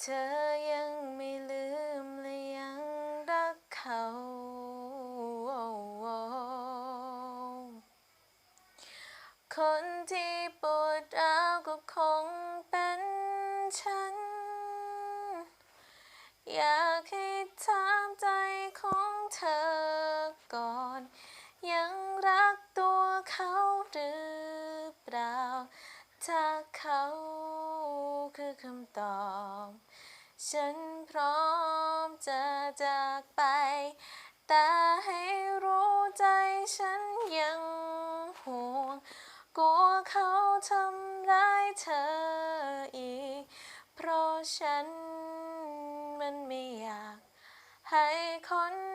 เธอยังไม่ลืมและยังรักเขา คนที่ปวดร้าวก็คงเป็นฉัน อยากให้ถามใจของเธอก่อน ยังรักตัวเขาหรือเปล่าถ้าเขา คือคำตอบ ฉันพร้อมจะจากไป แต่ให้รู้ใจฉันยังห่วง กลัวเขาทำร้ายเธออีก เพราะฉันมันไม่อยากให้คน